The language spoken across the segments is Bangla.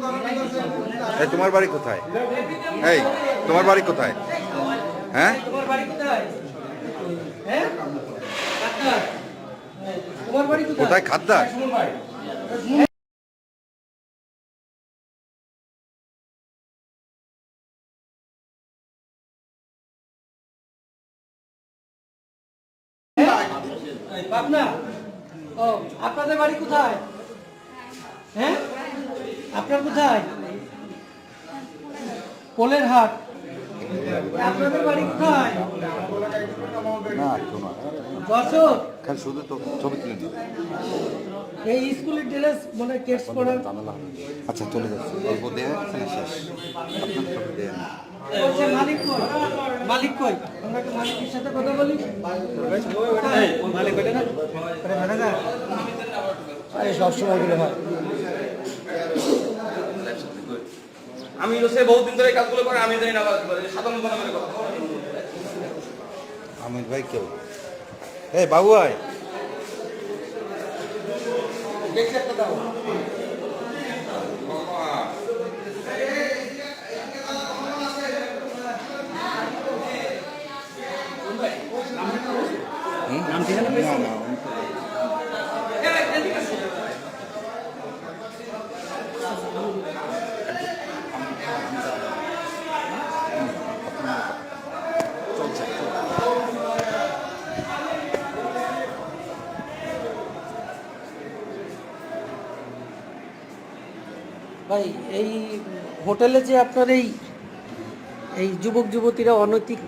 এই, তোমার বাড়ি কোথায়? এই, তোমার বাড়ি কোথায়? হ্যাঁ? কোথায় খাদ্দার? আপনাদের বাড়ি কোথায়? হ্যাঁ? আপনার কোথায়? পোলের হাট। আপনাদের বাড়ি কোথায়? দর্শক। খালি শুধু তো ছবি তুলে নিই এই স্কুলের ড্রেস মানে কেটস পড়ার। আচ্ছা চলে যাচ্ছে। অল্প দেয় শেষ? আপনার ছবি দেয় মালিক কই? মালিক কই? আমরা একটু মালিকের সাথে কথা বলি। মালিক কই না? আরে সব সময় হয়। আমি সে বহুত দিন ধরে কাজগুলো করে আমি জানি না সাধারণ জনগণের কথা। আমির ভাই কেউ? এই বাবু ভাই। না না ভাই, এই হোটেলে যে আপনার এই এই যুবক যুবতীরা অনৈতিক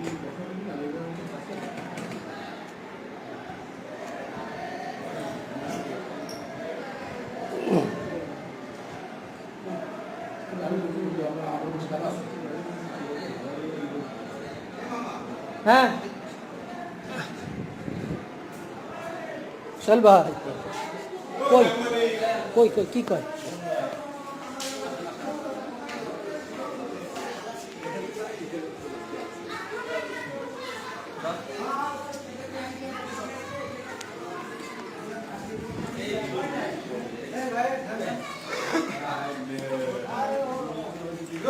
হ্যাঁ। চল ভাই। কই? কই কই, কি কয়?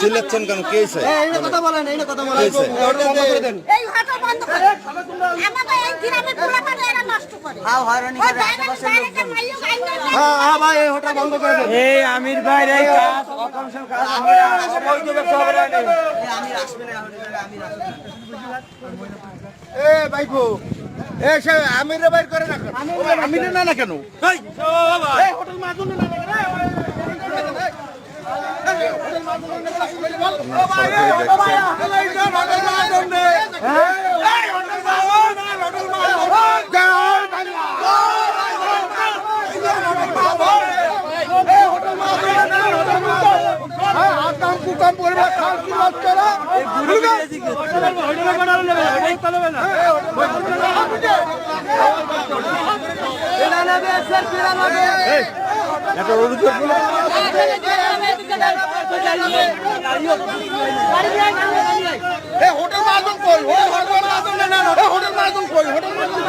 চিল্লাচ্ছেন কেন? কে কথা বলেন এই কথা বলেন। এই হাঁটা বন্ধ করে আমাকে এই গ্রামে পুরো এরা নষ্ট করে। হ্যাঁ হয়রানি করে আশেপাশের লোকজন। হ্যাঁ হ্যাঁ ভাই এই হোটেল বন্ধ করে দেন। এই আমির ভাই এই কাজ কাজ আমরা অবৈধ ব্যবসা হবে না এ ভাইপো এ সে আমিরে বাইর করে না আমিরে না না কেন? এই হোটেল মাদুন না না কাম কুকাম করবে খাল কি লজ করা এ হোটেল মাদুন কই হোটেল মাদুন না হোটেল মাদুন কই হোটেল কই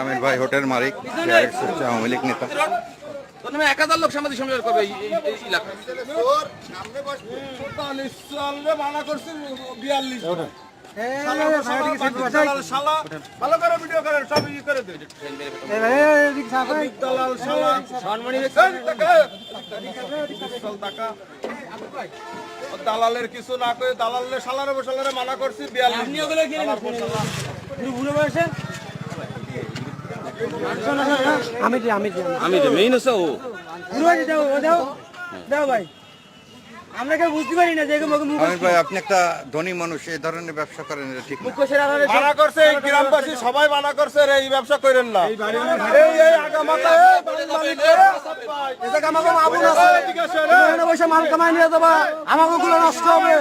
আমির ভাই হোটেল মালিক আওয়ামী লীগ নেতা। এক হাজার লোক সামাজিক সম্মেলন করবে মানা ভালো দালালের কিছু না করে দালালের শালারে বসালারে মানা করছি বিয়াল্লিশ বুড়ো বয়সে? আমি দিই আমি দিই আমি তো মেইন হচ্ছে ও। বুড়ো দাও ও দাও দাও ভাই। আমরা কেউ বুঝতে পারি না যে ভাই আপনি একটা ধনী মানুষ এই ধরনের ব্যবসা করেন এটা ঠিক মানা করছে এই গ্রামবাসী সবাই মানা করছে রে এই ব্যবসা করেন না। এই এই আগামাতা এই বাড়ির মালিক রে। এই জায়গা আমাকে মামুন আছে। রে। বসে মাল কামাই নিয়ে যাবা আমাকে গুলো নষ্ট হবে?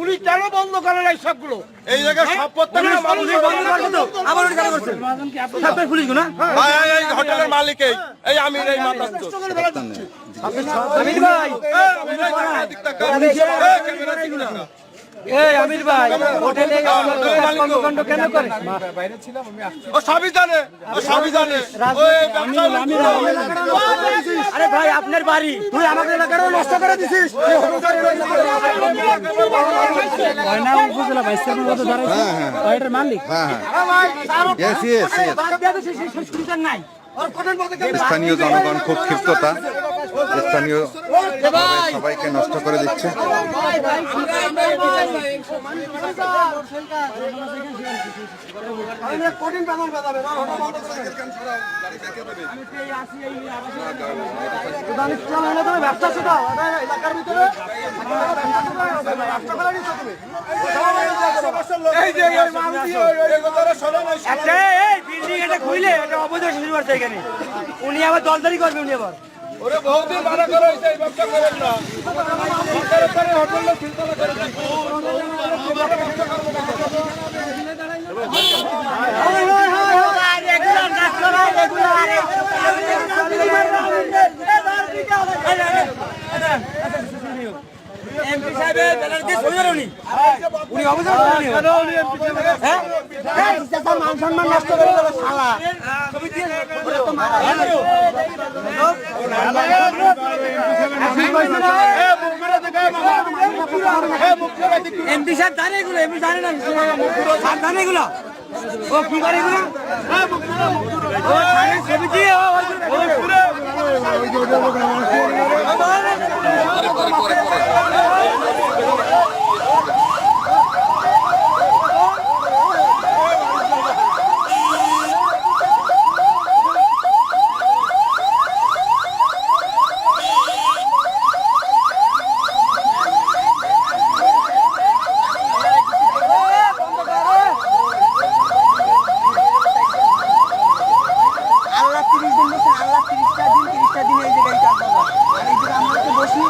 উনি কেন বন্ধ করেন এই সবগুলো এই জায়গায় সব প্রত্যেকটা মানুষ বন্ধ করবে তো আবার ওটা কেন করছেন সাপের পুলিশ গো না ভাই, এই, হোটেলের মালিক এই এই আমির এই মাথা আমির ভাই এই আমির ভাই হোটেলে কর্মকাণ্ড কেন করে? ও সবই জানে ও আরে ভাই আপনার বাড়ি। তুই আমাদের এলাকারও নষ্ট করে দিছিস। ময়না উপজেলা ভাইস চেয়ারম্যান কত দাঁড়াইছে? ওইটার মালিক? হ্যাঁ হ্যাঁ। সুবিধা নাই। স্থানীয় জনগণ খুব ক্ষিপ্ততা। স্থানীয় সবাইকে নষ্ট করে দিচ্ছে এই যে এই বিল্ডিং এটা খুইলে এটা অবৈধ শুরু করছে এখানে উনি আবার দলদারি করবে উনি আবার ওরে বহুদিন মানা করা হয়েছে এই ব্যবসা করেন না। সরকারের পরে হোটেলে এমপি সাহেবের ব্যানার দিয়ে সই উনি উনি অবসর হ্যাঁ? হ্যাঁ, মান সম্মান নষ্ট করে দিল শালা। পুরো। এমপি সাহেব জানে এগুলো এমপি জানে না জানে এগুলো ও কি করে এগুলো ও ছবি দিয়ে ও ওই যে- আল্লাহ তিরিশ দিন বসে আল্লাহ তিরিশটা দিন তিরিশটা দিন এই জায়গায় কাজ পাবা আর এই জায়গায় আমরা একটু বসি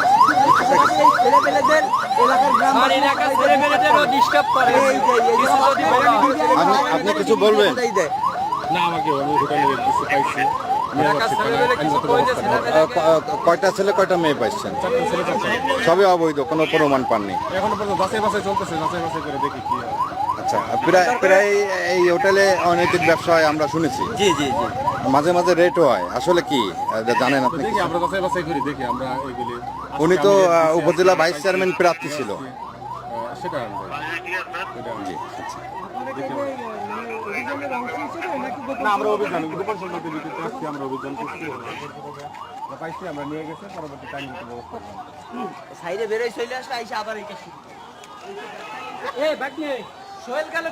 আশেপাশে এই ছেলে পেলেদের এলাকার গ্রাম এই যে এই যে আপনি আপনি কিছু বলবেন? এই দেয় আহ, ক- কয়টা ছেলে কয়টা মেয়ে পাইছেন? সবই অবৈধ কোনো প্রমাণ পাননি? এখনও পর্যন্ত যাচাই বাছাই চলতেছে যাচাই বাছাই করে দেখি কি আচ্ছা প্রায় প্রায় এই হোটেলে অনৈতিক ব্যবসা হয় আমরা শুনেছি। জি জি জি। মাঝে মাঝে রেটও হয় আসলে কি? জানেন আপনি আমরা যাচাই বাছাই করি দেখি আমরা এইগুলি উনি তো উপজেলা ভাইস চেয়ারম্যান প্রার্থী ছিল। সেটা জি আচ্ছা। না আমরা অভিযান গোপন সম্পত্তি ভিত্তিতে আসছি আমরা অভিযান করছি। পাইছি আমরা নিয়ে গেছি পরবর্তী টাইম সাইডে বেরোয় চলে আসলে আইসা আবার এইটা শুরু। এই বাকি সোহেল গেল